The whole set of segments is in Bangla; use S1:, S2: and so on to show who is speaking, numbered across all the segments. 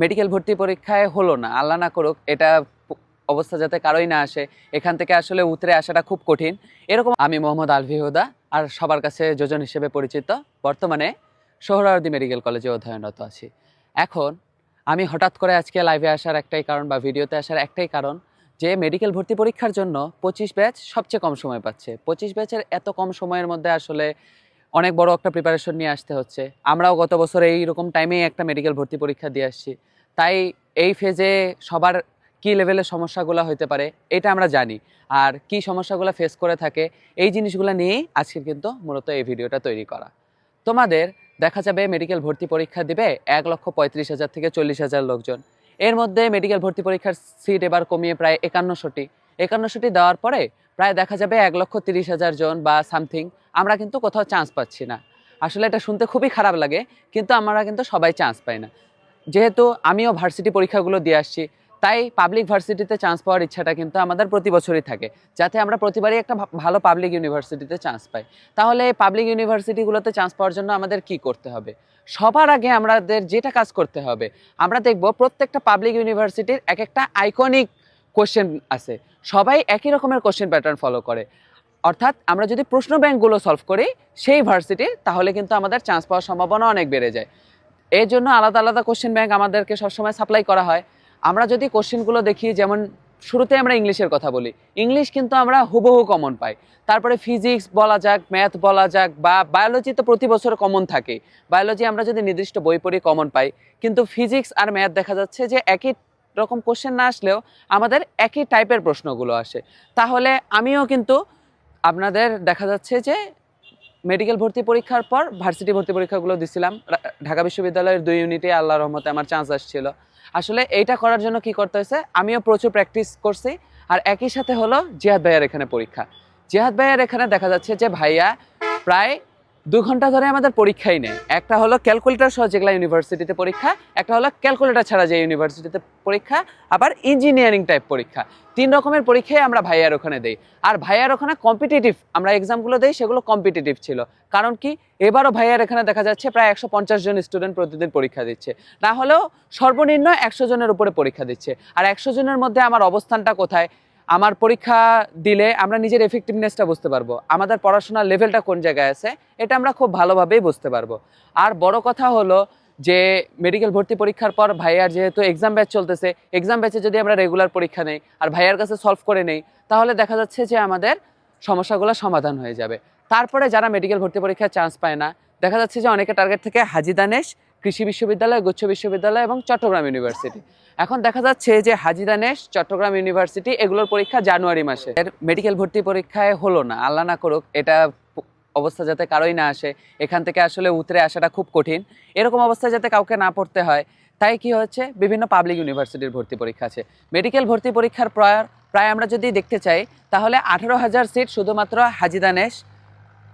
S1: মেডিকেল ভর্তি পরীক্ষায় হলো না, আল্লাহ না করুক, এটা অবস্থা যাতে কারোই না আসে, এখান থেকে আসলে উতরে আসাটা খুব কঠিন। এরকম আমি মোহাম্মদ আলভি হুদা, আর সবার কাছে যোজন হিসেবে পরিচিত। বর্তমানে সোহরাওয়ার্দী মেডিকেল কলেজে অধ্যয়নরত আছি। এখন আমি হঠাৎ করে আজকে লাইভে আসার একটাই কারণ বা ভিডিওতে আসার একটাই কারণ যে মেডিকেল ভর্তি পরীক্ষার জন্য পঁচিশ ব্যাচ সবচেয়ে কম সময় পাচ্ছে। পঁচিশ ব্যাচের এত কম সময়ের মধ্যে আসলে অনেক বড় একটা প্রিপারেশন নিয়ে আসতে হচ্ছে। আমরাও গত বছর এইরকম টাইমেই একটা মেডিকেল ভর্তি পরীক্ষা দিয়ে আসছি। তাই এই ফেজে সবার কি লেভেলের সমস্যাগুলো হতে পারে, এটা আমরা জানি। আর কি সমস্যাগুলো ফেস করে থাকে, এই জিনিসগুলো নিয়েই আজকের কিন্তু মূলত এই ভিডিওটা তৈরি করা। তোমাদের দেখা যাবে মেডিকেল ভর্তি পরীক্ষা দিবে এক লক্ষ পঁয়ত্রিশ হাজার থেকে চল্লিশ হাজার লোকজন। এর মধ্যে মেডিকেল ভর্তি পরীক্ষার সিট এবার কমিয়ে প্রায় একান্নশোটি। একান্নশোটি দেওয়ার পরে প্রায় দেখা যাবে এক লক্ষ তিরিশ হাজার জন বা সামথিং। আমরা কিন্তু কোথাও চান্স পাচ্ছি না। আসলে এটা শুনতে খুবই খারাপ লাগে, কিন্তু আমরা কিন্তু সবাই চান্স পাই না। যেহেতু আমিও ভার্সিটি পরীক্ষাগুলো দিয়ে আসছি, তাই পাবলিক ভার্সিটিতে চান্স পাওয়ার ইচ্ছাটা কিন্তু আমাদের প্রতি বছরই থাকে, যাতে আমরা প্রতিবারই একটা ভালো পাবলিক ইউনিভার্সিটিতে চান্স পাই। তাহলে পাবলিক ইউনিভার্সিটিগুলোতে চান্স পাওয়ার জন্য আমাদের কি করতে হবে? সবার আগে আমাদের যেটা কাজ করতে হবে, আমরা দেখব প্রত্যেকটা পাবলিক ইউনিভার্সিটির এক একটা আইকনিক কোশ্চেন আছে। সবাই একই রকমের কোশ্চেন প্যাটার্ন ফলো করে। অর্থাৎ আমরা যদি প্রশ্ন ব্যাংকগুলো সলভ করি, সেই ভার্সিটির তাহলে কিন্তু আমাদের চান্স পাওয়ার সম্ভাবনা অনেক বেড়ে যায়। এর জন্য আলাদা আলাদা কোশ্চেন ব্যাংক আমাদেরকে সবসময় সাপ্লাই করা হয়। আমরা যদি কোশ্চেনগুলো দেখি, যেমন শুরুতে আমরা ইংলিশের কথা বলি। ইংলিশ কিন্তু আমরা হুবহু কমন পাই। তারপরে ফিজিক্স বলা যাক ম্যাথ বলা যাক, বা বায়োলজি তো প্রতি বছর কমন থাকে। বায়োলজি আমরা যদি নির্দিষ্ট বই পড়ি কমন পাই। কিন্তু ফিজিক্স আর ম্যাথ দেখা যাচ্ছে যে একই রকম কোশ্চেন না আসলেও আমাদের একই টাইপের প্রশ্নগুলো আসে। তাহলে আমিও কিন্তু আপনাদের দেখা যাচ্ছে যে মেডিকেল ভর্তি পরীক্ষার পর ভার্সিটি ভর্তি পরীক্ষাগুলো দিছিলাম। ঢাকা বিশ্ববিদ্যালয়ের দুই ইউনিটে আল্লাহ রহমতে আমার চান্স আসছিল। আসলে এইটা করার জন্য কি করতে হয়েছে? আমিও প্রচুর প্র্যাকটিস করছি। আর একই সাথে হলো জিহাদ ভাইয়ার এখানে পরীক্ষা। জিহাদ ভাইয়ার এখানে দেখা যাচ্ছে যে ভাইয়া প্রায় দু ঘণ্টা ধরে আমাদের পরীক্ষাই নেই। একটা হলো ক্যালকুলেটার সহ যেগুলো ইউনিভার্সিটিতে পরীক্ষা, একটা হলো ক্যালকুলেটর ছাড়া যে ইউনিভার্সিটিতে পরীক্ষা, আবার ইঞ্জিনিয়ারিং টাইপ পরীক্ষা। তিন রকমের পরীক্ষাই আমরা ভাইয়ার ওখানে দেই। আর ভাইয়ার ওখানে কম্পিটিটিভ আমরা এক্সামগুলো দেই, সেগুলো কম্পিটিটিভ ছিল। কারণ কি? এবারও ভাইয়ার এখানে দেখা যাচ্ছে প্রায় একশো পঞ্চাশ জন স্টুডেন্ট প্রতিদিন পরীক্ষা দিচ্ছে। না হলেও সর্বনিম্ন একশো জনের উপরে পরীক্ষা দিচ্ছে। আর একশো জনের মধ্যে আমার অবস্থানটা কোথায়? আমার পরীক্ষা দিলে আমরা নিজের এফেক্টিভনেসটা বুঝতে পারব। আমাদের পড়াশোনার লেভেলটা কোন জায়গায় আছে, এটা আমরা খুব ভালোভাবেই বুঝতে পারব। আর বড় কথা হলো যে মেডিকেল ভর্তি পরীক্ষার পর ভাইয়ার যেহেতু এক্সাম ব্যাচ চলতেছে এক্সাম ব্যাচে যদি আমরা রেগুলার পরীক্ষা নেই আর ভাইয়ার কাছে সলভ করে নেই, তাহলে দেখা যাচ্ছে যে আমাদের সমস্যাগুলো সমাধান হয়ে যাবে। তারপরে যারা মেডিকেল ভর্তি পরীক্ষায় চান্স পায় না, দেখা যাচ্ছে যে অনেকে টার্গেট থেকে হাজি দানেশ কৃষি বিশ্ববিদ্যালয়, গুচ্ছ বিশ্ববিদ্যালয় এবং চট্টগ্রাম ইউনিভার্সিটি। এখন দেখা যাচ্ছে যে হাজি দানেশ চট্টগ্রাম ইউনিভার্সিটি এগুলোর পরীক্ষা জানুয়ারি মাসে। এর মেডিকেল ভর্তি পরীক্ষায় হলো না, আল্লাহ না করুক, এটা অবস্থা যাতে কারোই না আসে, এখান থেকে আসলে উতরে আসাটা খুব কঠিন। এরকম অবস্থায় যাতে কাউকে না পড়তে হয়, তাই কি হচ্ছে বিভিন্ন পাবলিক ইউনিভার্সিটির ভর্তি পরীক্ষা আছে। মেডিকেল ভর্তি পরীক্ষার প্রায় প্রায় আমরা যদি দেখতে চাই, তাহলে আঠেরো হাজার সিট শুধুমাত্র হাজিদানেশ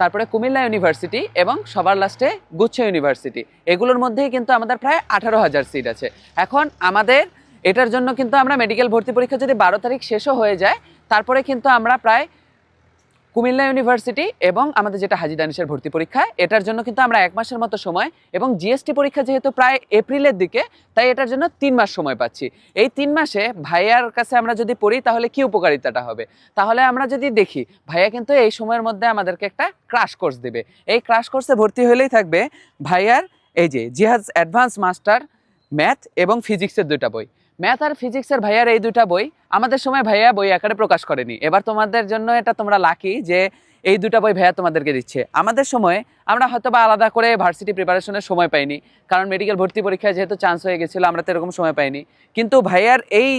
S1: তারপরে কুমিল্লা ইউনিভার্সিটি এবং সবার লাস্টে গুচ্ছ ইউনিভার্সিটি এগুলোর মধ্যেই কিন্তু আমাদের প্রায় আঠারো হাজার সিট আছে। এখন আমাদের এটার জন্য কিন্তু আমরা মেডিকেল ভর্তি পরীক্ষা যদি বারো তারিখ শেষও হয়ে যায়, তারপরে কিন্তু আমরা প্রায় কুমিল্লা ইউনিভার্সিটি এবং আমাদের যেটা হাজি দানিশের ভর্তি পরীক্ষা, এটার জন্য কিন্তু আমরা এক মাসের মতো সময় এবং জিএসটি পরীক্ষা যেহেতু প্রায় এপ্রিলের দিকে, তাই এটার জন্য তিন মাস সময় পাচ্ছি। এই তিন মাসে ভাইয়ার কাছে আমরা যদি পড়ি, তাহলে কি উপকারিতাটা হবে? তাহলে আমরা যদি দেখি, ভাইয়া কিন্তু এই সময়ের মধ্যে আমাদেরকে একটা ক্রাশ কোর্স দেবে। এই ক্রাশ কোর্সে ভর্তি হলেই থাকবে ভাইয়ার এই যে জিহাজ অ্যাডভান্স মাস্টার, ম্যাথ এবং ফিজিক্সের দুইটা বই। ম্যাথ আর ফিজিক্সের ভাইয়ার এই দুইটা বই আমাদের সময় ভাইয়া বই আকারে প্রকাশ করেনি। এবার তোমাদের জন্য এটা তোমরা লাকি যে এই দুটা বই ভাইয়া তোমাদেরকে দিচ্ছে। আমাদের সময় আমরা হয়তো বা আলাদা করে ভার্সিটি প্রিপারেশনের সময় পাইনি, কারণ মেডিকেল ভর্তি পরীক্ষায় যেহেতু চান্স হয়ে গেছিল, আমরা তো এরকম সময় পাইনি। কিন্তু ভাইয়ার এই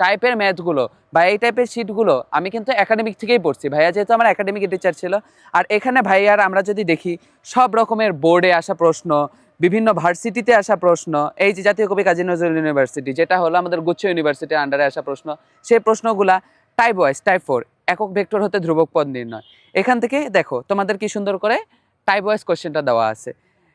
S1: টাইপের ম্যাথগুলো বা এই টাইপের শিটগুলো আমি কিন্তু একাডেমিক থেকেই পড়ছি। ভাইয়া যেহেতু আমার একাডেমিক টিচার ছিল, আর এখানে ভাইয়ার আমরা যদি দেখি, সব রকমের বোর্ডে আসা প্রশ্ন বিভিন্ন ভার্সিটিতে আসা প্রশ্ন, এই যে জাতীয় কবি কাজী নজরুল ইউনিভার্সিটি, যেটা হলো আমাদের গুচ্ছ ইউনিভার্সিটির আন্ডারে আসা প্রশ্ন, সেই প্রশ্নগুলা টাইপ ওয়াইজ টাইপ ফোর একক ভেক্টর হতে ধ্রুবক পদ নির্ণয়। এখান থেকে দেখো, তোমাদের কি সুন্দর করে টাইপ ওয়াইজ কোশ্চেনটা দেওয়া আছে।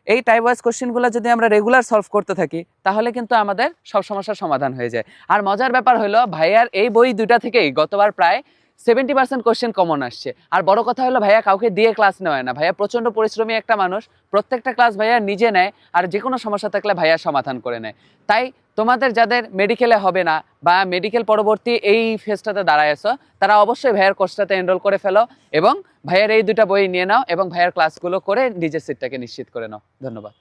S1: এই টাইপ ওয়াইজ কোশ্চেনগুলো যদি আমরা রেগুলার সলভ করতে থাকি, তাহলে কিন্তু আমাদের সব সমস্যার সমাধান হয়ে যায়। আর মজার ব্যাপার হলো, ভাইয়ার এই বই দুটা থেকেই গতবার প্রায় সেভেন্টি পার্সেন্ট কোশ্চেন কমন আসছে। আর বড় কথা হলো ভাইয়া কাউকে দিয়ে ক্লাস নেওয়া না। ভাইয়া প্রচণ্ড পরিশ্রমী একটা মানুষ। প্রত্যেকটা ক্লাস ভাইয়া নিজে নেয় আর যে কোনো সমস্যা থাকলে ভাইয়া সমাধান করে নেয়। তাই তোমাদের যাদের মেডিকেলে হবে না বা মেডিকেল পরবর্তী এই ফেজটাতে দাঁড়ায় আছো, তারা অবশ্যই ভাইয়ার কোর্সটাতে এনরোল করে ফেলো এবং ভাইয়ার এই দুটা বই নিয়ে নাও এবং ভাইয়ার ক্লাসগুলো করে নিজের সিটটাকে নিশ্চিত করে নাও। ধন্যবাদ।